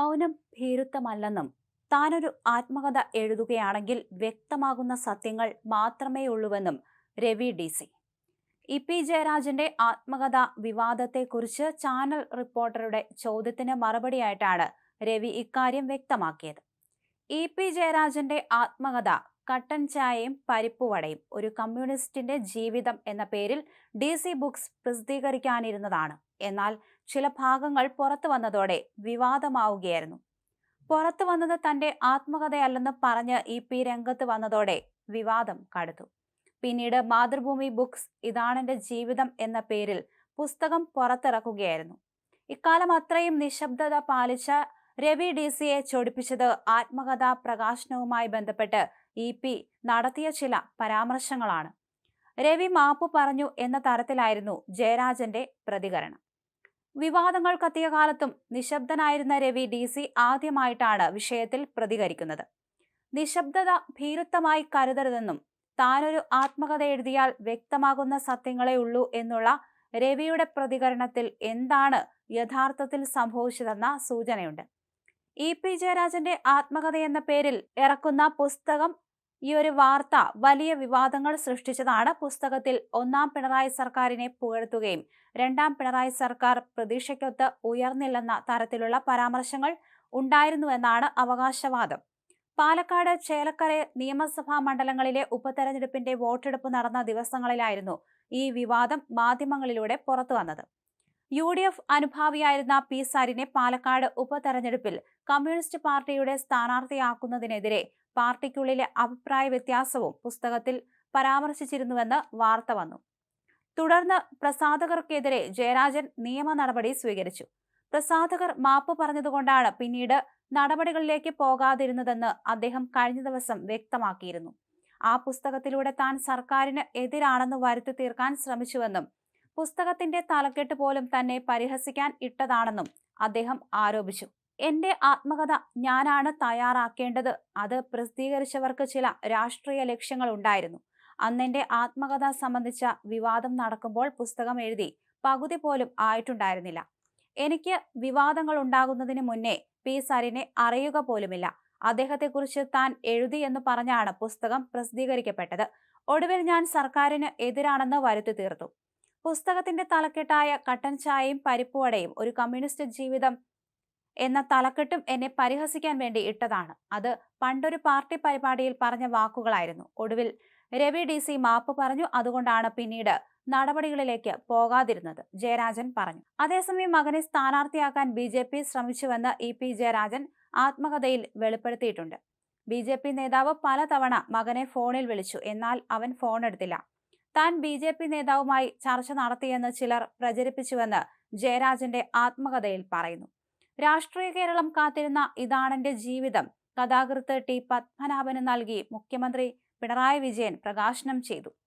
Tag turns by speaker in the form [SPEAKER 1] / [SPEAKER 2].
[SPEAKER 1] മൗനം ഭീരുത്വമല്ലെന്നും താനൊരു ആത്മകഥ എഴുതുകയാണെങ്കിൽ വ്യക്തമാകുന്ന സത്യങ്ങൾ മാത്രമേ ഉള്ളൂവെന്നും Ravi D C. E P ജയരാജന്റെ ആത്മകഥ വിവാദത്തെക്കുറിച്ച് ചാനൽ റിപ്പോർട്ടറുടെ ചോദ്യത്തിന് മറുപടിയായിട്ടാണ് രവി ഇക്കാര്യം വ്യക്തമാക്കിയത്. ഇ പി ജയരാജന്റെ ആത്മകഥ കട്ടൻ ചായയും പരിപ്പുവടയും ഒരു കമ്മ്യൂണിസ്റ്റിന്റെ ജീവിതം എന്ന പേരിൽ ഡി സി ബുക്സ് പ്രസിദ്ധീകരിക്കാനിരുന്നതാണ്. എന്നാൽ ചില ഭാഗങ്ങൾ പുറത്തു വന്നതോടെ വിവാദമാവുകയായിരുന്നു. പുറത്തു വന്നത് തന്റെ ആത്മകഥയല്ലെന്ന് പറഞ്ഞ് ഇ പി രംഗത്ത് വന്നതോടെ വിവാദം കടുത്തു. പിന്നീട് മാതൃഭൂമി ബുക്സ് ഇതാണെന്റെ ജീവിതം എന്ന പേരിൽ പുസ്തകം പുറത്തിറക്കുകയായിരുന്നു. ഇക്കാലം അത്രയും നിശബ്ദത പാലിച്ച രവി ഡി സിയെ ചൊടിപ്പിച്ചത് ആത്മകഥാ പ്രകാശനവുമായി ബന്ധപ്പെട്ട് ഇ. പി. നടത്തിയ ചില പരാമർശങ്ങളാണ്. രവി മാപ്പു പറഞ്ഞു എന്ന തരത്തിലായിരുന്നു ജയരാജന്റെ പ്രതികരണം. വിവാദങ്ങൾ കത്തിയ കാലത്തും നിശബ്ദനായിരുന്ന രവി ഡി. സി. ആദ്യമായിട്ടാണ് വിഷയത്തിൽ പ്രതികരിക്കുന്നത്. നിശബ്ദത ഭീരുത്വമായി കരുതരുതെന്നും താനൊരു ആത്മകഥ എഴുതിയാൽ വ്യക്തമാകുന്ന സത്യങ്ങളെ ഉള്ളൂ എന്നുള്ള രവിയുടെ പ്രതികരണത്തിൽ എന്താണ് യഥാർത്ഥത്തിൽ സംഭവിച്ചതെന്ന സൂചനയുണ്ട്. ഇ. പി. ജയരാജന്റെ ആത്മകഥ എന്ന പേരിൽ ഇറക്കുന്ന പുസ്തകം ഈ ഒരു വാർത്ത വലിയ വിവാദങ്ങൾ സൃഷ്ടിച്ചതാണ്. പുസ്തകത്തിൽ ഒന്നാം പിണറായി സർക്കാരിനെ പുകഴ്ത്തുകയും രണ്ടാം പിണറായി സർക്കാർ പ്രതീക്ഷയ്ക്കൊത്ത് ഉയർന്നില്ലെന്ന തരത്തിലുള്ള പരാമർശങ്ങൾ ഉണ്ടായിരുന്നുവെന്നാണ് അവകാശവാദം. പാലക്കാട് ചേലക്കര നിയമസഭാ മണ്ഡലങ്ങളിലെ ഉപതെരഞ്ഞെടുപ്പിന്റെ വോട്ടെടുപ്പ് നടന്ന ദിവസങ്ങളിലായിരുന്നു ഈ വിവാദം മാധ്യമങ്ങളിലൂടെ പുറത്തു വന്നത് യു ഡി എഫ് അനുഭാവിയായിരുന്ന പി സാരിനെ പാലക്കാട് ഉപതെരഞ്ഞെടുപ്പിൽ കമ്മ്യൂണിസ്റ്റ് പാർട്ടിയുടെ സ്ഥാനാർത്ഥിയാക്കുന്നതിനെതിരെ പാർട്ടിക്കുള്ളിലെ അഭിപ്രായ വ്യത്യാസവും പുസ്തകത്തിൽ പരാമർശിച്ചിരുന്നുവെന്ന് വാർത്ത വന്നു. തുടർന്ന് പ്രസാധകർക്കെതിരെ ജയരാജൻ നിയമ നടപടി സ്വീകരിച്ചു. പ്രസാധകർ മാപ്പ് പറഞ്ഞതുകൊണ്ടാണ് പിന്നീട് നടപടികളിലേക്ക് പോകാതിരുന്നതെന്ന് അദ്ദേഹം കഴിഞ്ഞ ദിവസം വ്യക്തമാക്കിയിരുന്നു. ആ പുസ്തകത്തിലൂടെ താൻ സർക്കാരിന് എതിരാണെന്ന് വരുത്തി തീർക്കാൻ ശ്രമിച്ചുവെന്നും പുസ്തകത്തിന്റെ തലക്കെട്ട് പോലും തന്നെ പരിഹസിക്കാൻ ഇട്ടതാണെന്നും അദ്ദേഹം ആരോപിച്ചു. എന്റെ ആത്മകഥ ഞാനാണ് തയ്യാറാക്കേണ്ടത്. അത് പ്രസിദ്ധീകരിച്ചവർക്ക് ചില രാഷ്ട്രീയ ലക്ഷ്യങ്ങൾ ഉണ്ടായിരുന്നു. അന്നെന്റെ ആത്മകഥ സംബന്ധിച്ച വിവാദം നടക്കുമ്പോൾ പുസ്തകം എഴുതി പകുതി പോലും ആയിട്ടുണ്ടായിരുന്നില്ല. എനിക്ക് വിവാദങ്ങൾ ഉണ്ടാകുന്നതിന് മുന്നേ പി. സരിനെ അറിയുക പോലുമില്ല. അദ്ദേഹത്തെക്കുറിച്ച് താൻ എഴുതി എന്ന് പറഞ്ഞാണ് പുസ്തകം പ്രസിദ്ധീകരിക്കപ്പെട്ടത്. ഒടുവിൽ ഞാൻ സർക്കാരിന് എതിരാണെന്ന് വരുത്തി തീർത്തു. പുസ്തകത്തിന്റെ തലക്കെട്ടായ കട്ടൻ ചായയും പരിപ്പുവടയും ഒരു കമ്മ്യൂണിസ്റ്റ് ജീവിതം എന്ന തലക്കെട്ടും എന്നെ പരിഹസിക്കാൻ വേണ്ടി ഇട്ടതാണ്. അത് പണ്ടൊരു പാർട്ടി പരിപാടിയിൽ പറഞ്ഞ വാക്കുകളായിരുന്നു. ഒടുവിൽ രവി ഡി സി മാപ്പ് പറഞ്ഞു. അതുകൊണ്ടാണ് പിന്നീട് നടപടികളിലേക്ക് പോകാതിരുന്നത്. ജയരാജൻ പറഞ്ഞു. അതേസമയം മകനെ സ്ഥാനാർത്ഥിയാക്കാൻ ബി ജെ പി ശ്രമിച്ചുവെന്ന് ഇ പി ജയരാജൻ ആത്മകഥയിൽ വെളിപ്പെടുത്തിയിട്ടുണ്ട്. ബി ജെ പി നേതാവ് പലതവണ മകനെ ഫോണിൽ വിളിച്ചു. എന്നാൽ അവൻ ഫോൺ എടുത്തില്ല താൻ ബി ജെ പി നേതാവുമായി ചർച്ച നടത്തിയെന്ന് ചിലർ പ്രചരിപ്പിച്ചുവെന്ന് ജയരാജന്റെ ആത്മകഥയിൽ പറയുന്നു. രാഷ്ട്രീയ കേരളം കാത്തിരുന്ന ഇതാണെന്റെ ജീവിതം കഥാകൃത്ത് ടി പത്മനാഭന് നൽകി മുഖ്യമന്ത്രി പിണറായി വിജയൻ പ്രകാശനം ചെയ്തു.